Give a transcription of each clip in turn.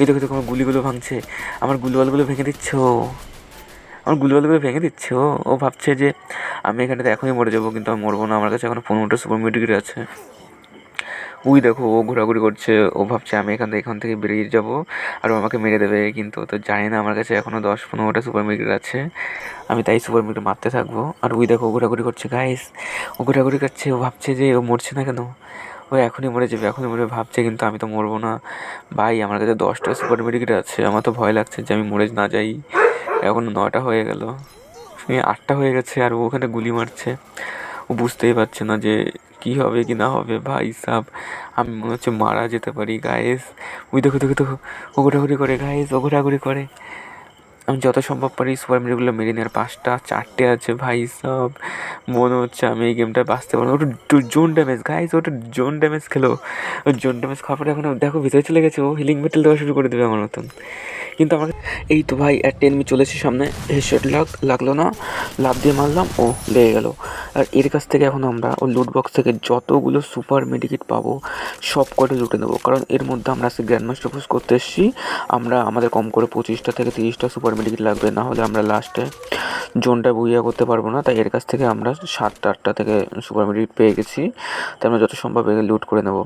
এই দেখো দেখো, আমার গুলিগুলো ভাঙছে। আমার গুলওয়ালগুলো ভেঙে দিচ্ছ। আমার গুলওয়ালগুলো ভেঙে দিচ্ছ? ও ভাবছে যে আমি এখানে তো এখনই মরে যাব, কিন্তু আমি মরবো না। আমার কাছে এখন পনেরোটা সুপার মেডিকেট আছে। উই দেখো, ও ঘোরাঘুরি করছে। ও ভাবছে আমি এখান থেকে এখান থেকে বেরিয়ে যাব, আর ও আমাকে মেরে দেবে, কিন্তু ও তো জানি না আমার কাছে এখনও দশ পনেরোটা সুপার মেডিকেট আছে। আমি তাই সুপার মেডিকেট মারতে থাকব। আর উই দেখো, ও ঘোরাঘুরি করছে গাইস ও ঘোরাঘুরি করছে, ও ভাবছে যে ও মরছে না কেন? ও এখনই মরে যাবে, এখনই মরে ভাবছে কিন্তু আমি তো মরবো না। ভাই, আমার কাছে দশটা সুপার মেডিকেট আছে, আমার তো ভয় লাগছে যে আমি মরে না যাই। এখন নটা হয়ে গেল। আটটা হয়ে গেছে আর ওখানে গুলি মারছে। ও বুঝতেই পারছে না যে কী হবে কি না হবে, ভাই সাব, আমি মনে হচ্ছে মারা যেতে পারি গায়েস ওই দেখো দেখো দেখো, ও ঘোরাঘুরি করে গায়েস ও ঘোরাঘুরি করে। আমি যত সম্ভব পারি সুপার মেরিগুলো মেরে নেওয়ার। পাঁচটা, চারটে আছে ভাই সব। মনে হচ্ছে আমি এই গেমটা বাঁচতে পারব ওটা জোন ড্যামেজ গাইজ ওটা জোন ড্যামেজ খেলো। জোন ড্যামেজ খাওয়ার পরে এখন দেখো ভিতরে চলে গেছে, ও হিলিং মেটেল দেওয়া শুরু করে দেবে আমার মতন। কিন্তু আমার এই তো ভাই একটা এনমি চলেছে সামনে। হেডশট লাগ লাগল না। লাভ দিয়ে মারলাম, ও লেগে গেল। আর এর কাছ থেকে এখন আমরা ওই লুট বক্স থেকে যতগুলো সুপার মেডিকেট পাবো সব কটা লুটে নেব। কারণ এর মধ্যে আমরা আজকে গ্র্যান্ড মাস্টার পোস্ট করতে এসেছি। আমরা, আমাদের কম করে পঁচিশটা থেকে তিরিশটা সুপার মেডিকেট লাগবে। না হলে আমরা লাস্টে জোনটা বুইয়া করতে পারব না। তাই এর কাছ থেকে আমরা সাতটা, আটটা থেকে সুপার মেডিকেট পেয়ে গেছি। তাই আমরা যত সম্ভব লুট করে নেব।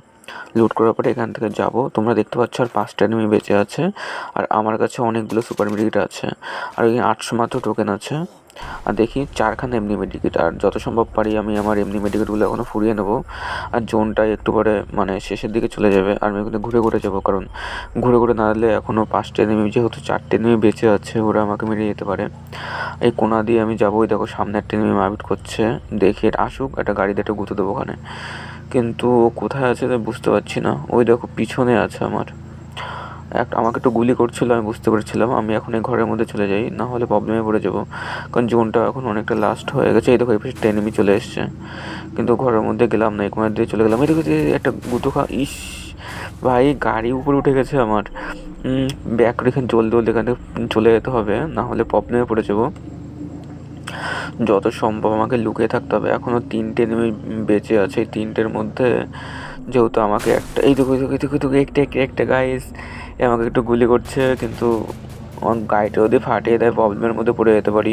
লুট করার পরে এখান থেকে যাব। তোমরা দেখতে পাচ্ছ আর পাঁচটা এনিমি বেঁচে আছে। আর আমার কাছে অনেকগুলো সুপার মেডিকেট আছে। আর ওই আটশো মাত্র টোকেন আছে। আর দেখি চারখানা এমনি মেডিকেট আর যত সম্ভব পারি আমি আমার এমনি মেডিকেটগুলো এখনও ফুরিয়ে নেব। আর জোনটা একটু পরে মানে শেষের দিকে চলে যাবে, আর আমি ওখানে ঘুরে ঘুরে যাব, কারণ ঘুরে ঘুরে না দিলে এখনও পাঁচটা এনিমি যেহেতু চারটে এনিমি বেঁচে আছে, ওরা আমাকে মেরে যেতে পারে। এই কোনা দিয়ে আমি যাব দেখো সামনে একটা এনিমি মারপিট করছে, দেখি এটা আসুক, একটা গাড়িতে একটা গুঁতো দেবো ওখানে। কিন্তু কোথায় আছে তা বুঝতে পারছি না, ওই দেখো পিছনে আছে আমার। একটা আমাকে একটু গুলি করছিল আমি বুঝতে পেরেছিলাম আমি এখন এই ঘরের মধ্যে চলে যাই না হলে প্রবলেমে পড়ে যাব কারণ জীবনটা এখন অনেকটা লাস্ট হয়ে গেছে এই দেখো এই পাশে এনিমি চলে এসছে কিন্তু ঘরের মধ্যে গেলাম না এক দিয়ে চলে গেলাম এই দেখো একটা গুতো খা ইস ভাই গাড়ি উপরে উঠে গেছে আমার ব্যাক রেখে জলদি জলদি এখান চলে যেতে হবে না হলে প্রবলেমে পড়ে যাব যত সম্ভব আমাকে লুকিয়ে থাকতে হবে এখনও তিনটে নেমে বেঁচে আছে এই তিনটের মধ্যে যেহেতু আমাকে একটা এই দেখো দেখো দেখো দেখো একটা একটা গাইস আমাকে একটু গুলি করছে কিন্তু গাড়িটা যদি ফাটিয়ে দেয় প্রবলেমের মধ্যে পড়ে যেতে পারি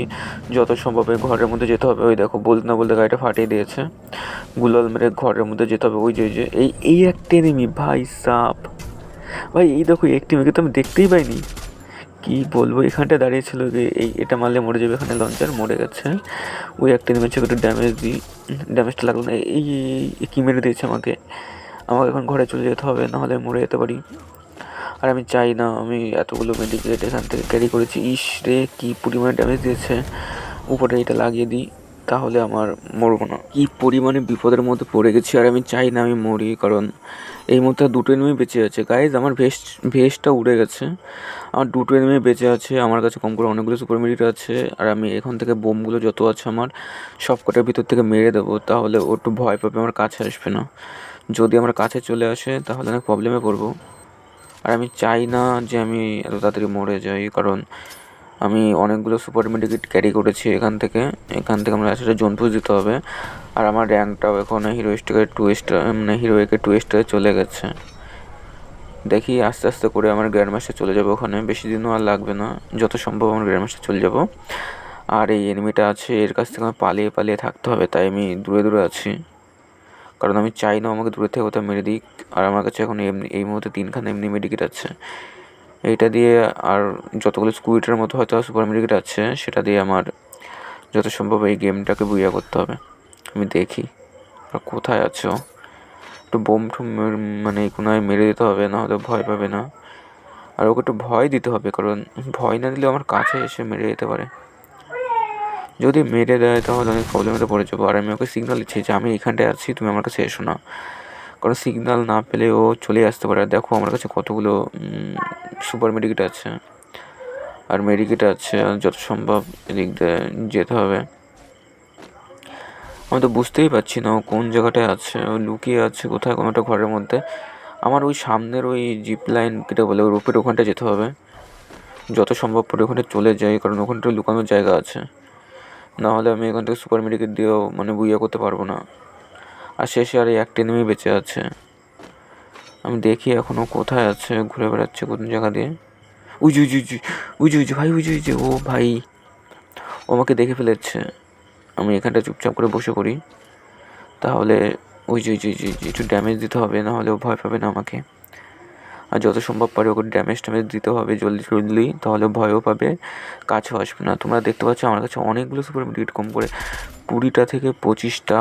যত সম্ভব ঘরের মধ্যে যেতে হবে ওই দেখো বলতে না বলতে গাড়িটা ফাটিয়ে দিয়েছে গুলাল মেরে ঘরের মধ্যে যেতে হবে ওই যে যে এই এই একটা নেমি ভাই সাপ ভাই এই দেখো একটি মেয়েকে তো আমি দেখতেই পাইনি কি বলব এখানটা দাঁড়িয়ে ছিল যে এই এটা মারলে মরে যাবে এখানে লঞ্চার মরে গেছে ওই একটা নেমেছে একটু ড্যামেজ দিই ড্যামেজটা লাগল না এই কী মেরে দিয়েছে আমাকে আমাকে এখন ঘরে চলে যেতে হবে নাহলে মরে যেতে পারি আর আমি চাই না, আমি এতগুলো মেডিকেট এখান থেকে ক্যারি করেছি। ইস রে, কী পরিমাণে ড্যামেজ দিয়েছে। উপরে এটা লাগিয়ে দিই, তাহলে আমার মরবো না। কী পরিমাণে বিপদের মধ্যে পড়ে গেছি, আর আমি চাই না আমি মরি, কারণ এই মুহূর্তে দুটো এনিমি বেঁচে আছে। গাইজ আমার ভেস্ট ভেস্টটা উড়ে গেছে। আমার দুটো এনিমি বেঁচে আছে, আমার কাছে কম করে অনেকগুলো সুপার মেডিট আছে, আর আমি এখান থেকে বোমগুলো যত আছে আমার সব কটার ভিতর থেকে মেরে দেবো, তাহলে ও একটু ভয় পাবে, আমার কাছে আসবে না। যদি আমার কাছে চলে আসে, তাহলে অনেক প্রবলেমে পড়ব। আর আমি চাই না যে আমি এত তাড়াতাড়ি মরে যাই, কারণ আমি অনেকগুলো সুপার মেডিকেট ক্যারি করেছি এখান থেকে। এখান থেকে আমার আসলে জোন পুজ দিতে হবে। আর আমার র্যাঙ্কটাও এখন হিরো স্টারের টু স্টার মানে হিরোইকের টু স্টারে চলে গেছে। দেখি আস্তে আস্তে করে আমার গ্র্যান্ড মাস্টার চলে যাব ওখানে। বেশি দিনও আর লাগবে না। যত সম্ভব আমার গ্র্যান্ড মাস্টার চলে যাব। আর এই এনিমিটা আছে, এর কাছ থেকে আমার পালিয়ে পালিয়ে থাকতে হবে, তাই আমি দূরে দূরে আছি। কারণ আমি চাই না আমাকে দূরে থেকে কোথাও মেরে দিক। আর আমার কাছে এখন এমনি, এই মুহূর্তে তিনখানা এমনি মেডিকেট আছে। এইটা দিয়ে আর যতগুলো স্কুইটার মতো হয়তো সুপার মেডিকেট আছে, সেটা দিয়ে আমার যত সম্ভব এই গেমটাকে বুইয়া করতে হবে। আমি দেখি, আর কোথায় আছো একটু বোম ঠুম মানে কোনায় মেরে দিতে হবে, না হয়তো ভয় পাবে না। আর ওকে একটু ভয় দিতে হবে, কারণ ভয় না দিলে আমার কাছে এসে মেরে যেতে পারে। যদি মেরে দেয় তাহলে আমি প্রবলেমেতে পড়ে যাব। আর আমি ওকে সিগনাল দিচ্ছি যে আমি এখানটায় আছি, তুমি আমার কাছে এসো না। কারণ সিগনাল না পেলে ও চলে আসতে পারে। দেখো আমার কাছে কতগুলো সুপার মেডিকেট আছে। আর মেডিকেট আছে, যত সম্ভব এদিক দিয়ে যেতে হবে। আমি তো বুঝতেই পারছি না ও কোন জায়গাটায় আছে, ও লুকিয়ে আছে কোথায় কোনো একটা ঘরের মধ্যে। আমার ওই সামনের ওই জিপ লাইন কেটে বলে রূপের ওখানটা যেতে হবে। যত সম্ভব পরে ওখানে চলে যাই, কারণ ওখানটা লুকানোর জায়গা আছে। নাহলে আমি এখান থেকে সুপার মেডিকেট দিয়েও মানে বুইয়া করতে পারব না। আর শেষে আর এই একটা নেমে বেঁচে আছে। আমি দেখি এখনও কোথায় আছে, ঘুরে বেড়াচ্ছে কোন জায়গা দিয়ে। উজু উজু উজু উজু উজু, ভাই, উজু উজু, ও ভাই। ও আমাকে দেখে ফেলেছে। আমি এখানটা চুপচাপ করে বসে পড়ি। তাহলে ওই যে একটু ড্যামেজ দিতে হবে না হলে ও ভয় পাবে না আমাকে। আর যত সম্ভব পারে ওকে ড্যামেজ ট্যামেজ দিতে হবে জলদি জলদি তাহলে ভয়ও পাবে, কাছেও আসবে না। তোমরা দেখতে পাচ্ছ আমার কাছে অনেকগুলো সুপার মিডিকেট কম করে। কুড়িটা থেকে পঁচিশটা।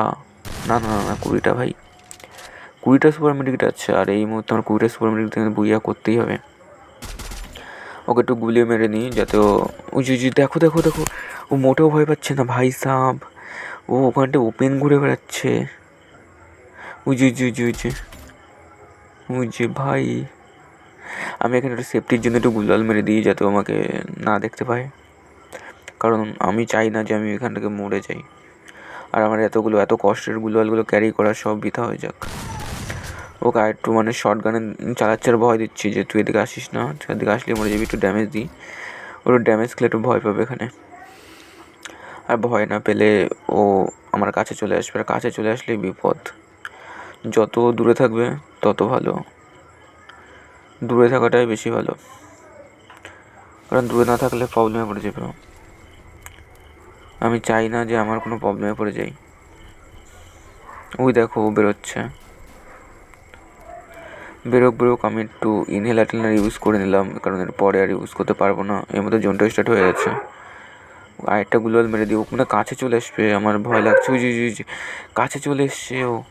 না না না কুড়িটা ভাই। কুড়িটা সুপার মিডিকেট আছে আর এই মুহূর্তে আমার কুড়িটা সুপার মিডিকেট থেকে বুইয়া করতেই হবে। ওকে একটু গুলিয়ে মেরে নিই, যাতে ও যে দেখো দেখো দেখো। ও মোটেও ভয় পাচ্ছে না ভাই সাব। ও ওখানটা ওপেন ঘুরে বেড়াচ্ছে। ওই যে যে ওই যে ভাই। আমি এখানে একটু সেফটির জন্য একটু গুলাল মেরে দিই যাতে আমাকে না দেখতে পায়। কারণ আমি চাই না যে আমি এখান থেকে মরে যাই। আর আমার এতগুলো, এত কষ্টের গুলালগুলো ক্যারি করা সব বৃথা হয়ে যাক। ওকে আর একটু মানে শর্ট গানে চালাচ্ছে আর ভয় দিচ্ছি যে তুই এদিকে আসিস না এদিকে আসলে মরে যাবি, একটু ড্যামেজ দিই। ওর ড্যামেজ খেলে একটু ভয় পাবে এখানে। আর ভয় না পেলে ও আমার কাছে চলে আসবে। আর কাছে চলে আসলেই বিপদ। যত দূরে থাকবে, তত ভালো। দূরে থাকাটাই বেশি ভালো। কারণ দূরে না থাকলে প্রবলেমে পড়ে যাবে। আমি চাই না যে আমার কোনো প্রবলেমে পড়ে যাই। ওই দেখো, ও বেরোচ্ছে। বেরোক বেরোক, আমি একটু ইনহেলার টিনহেলার ইউজ করে নিলাম। কারণ এর পরে আর ইউজ করতে পারব না। এর মধ্যে জোনটা স্টার্ট হয়ে গেছে। আরেকটা গুলোল মেরে দিই। ও মানে কাছে চলে আসবে আমার ভয় লাগছে। ওই যে, কাছে চলে এসছে ও।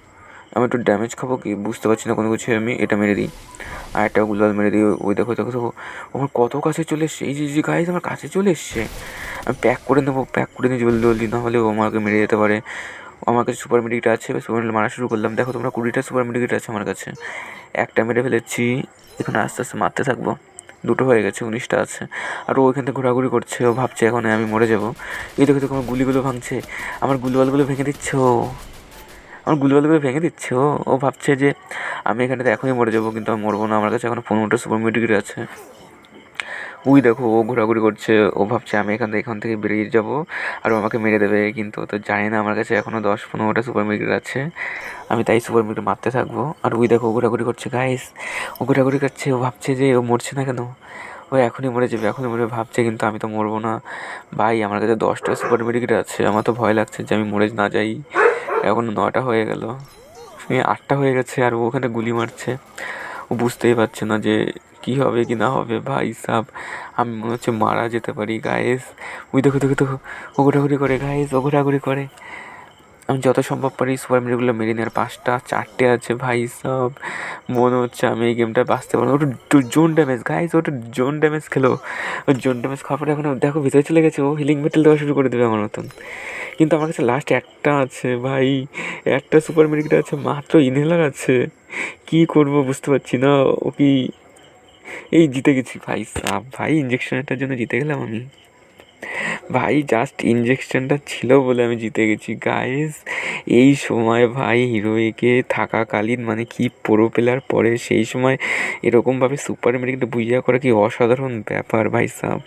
আমি একটু ড্যামেজ খাব কি? বুঝতে পারছি না কোনো কিছু আমি, এটা মেরে দিই। আর একটা গুলাল মেরে দিই, ওই দেখো দেখো দেখো। আমার কত কাছে চলে এসছে? এই যে যে গাইজ আমার কাছে চলে এসছে। আমি প্যাক করে নেব প্যাক করে নিই জলদি জলদি, না হলে ও আমাকে মেরে যেতে পারে। আমার কাছে সুপার মেডিকেট আছে সুপার মেডিকেট মারা শুরু করলাম। দেখো তোমরা কুড়িটা সুপার মেডিকেট আছে আমার কাছে। একটা মেরে ফেলেছি, এখানে আস্তে আস্তে মারতে থাকব। দুটো হয়ে গেছে, উনিশটা আছে। আর ও ওইখান থেকে ঘোরাঘুরি করছে, ও ভাবছে এখন আমি মরে যাব। এই দেখো দেখো, আমার গুলিগুলো ভাঙছে। আমার গুলিওয়ালগুলো ভেঙে দিচ্ছে, ও। আমার গুলিওয়ালগুলো ভেঙে দিচ্ছে, ও ও ভাবছে যে আমি এখানে তো এখনই মরে যাব, কিন্তু আমি মরবো না, আমার কাছে এখন পনেরোটা সুপার মেডিকেট আছে। ওই দেখো, ও ঘোরাঘুরি করছে, ও ভাবছে আমি এখান থেকে এখান থেকে বেরিয়ে যাব, আর আমাকে মেরে দেবে, কিন্তু ও তো জানে না, আমার কাছে এখনও দশ পনেরোটা সুপার মার্কেট আছে, আমি তাই সুপার মার্কেট মারতে থাকব। আর ওই দেখো, ও ঘোরাঘুরি করছে গাইস ও ঘোরাঘুরি করছে, ও ভাবছে যে ও মরছে না কেন? ও এখনই মরে যাবে, এখনই মরে ভাবছে কিন্তু আমি তো মরবো না। ভাই, আমার কাছে দশটা সুপার মেডিকেট আছে, আমার তো ভয় লাগছে যে আমি মরে না যাই। এখন নটা হয়ে গেল। আটটা হয়ে গেছে আর ওখানে গুলি মারছে। ও বুঝতেই পারছে না যে কী হবে, কি না হবে। ভাই সাব, আমি মনে হচ্ছে মারা যেতে পারি গায়েস ওই দেখো দেখো দেখো। ও ঘোরাঘুরি করে গায়েস ও ঘোরাঘুরি করে। আমি যত সম্ভব পারি সুপার মিডিগুলো মেরে নেওয়ার। পাঁচটা, চারটে আছে ভাই সব। মনে হচ্ছে আমি এই গেমটা বাঁচতে পারব ওটা জোন ড্যামেজ গাইস ওটা জোন ড্যামেজ খেলো। জোন ড্যামেজ খাওয়ার পরে এখন দেখো ভিতরে চলে গেছে। ও হিলিং মেটেল দেওয়া শুরু করে দেবে আমার মতন। কিন্তু আমার কাছে লাস্ট একটা আছে, ভাই। একটা সুপার মেডিকেট আছে, মাত্র ইনহেলার আছে। কি করব বুঝতে পারছি না, ও কি? এই জিতে গেছি, ভাই সাব, ভাই ইঞ্জেকশনটার জন্য জিতে গেলাম আমি। ভাই জাস্ট ইঞ্জেকশনটা ছিল বলে আমি জিতে গেছি। গাইস এই সময় ভাই হিরোইকে থাকাকালীন মানে কি প্রো প্লেয়ার পরে, সেই সময় এরকমভাবে সুপার মেডিকেট বুঝিয়া করা কি অসাধারণ ব্যাপার, ভাই সাব।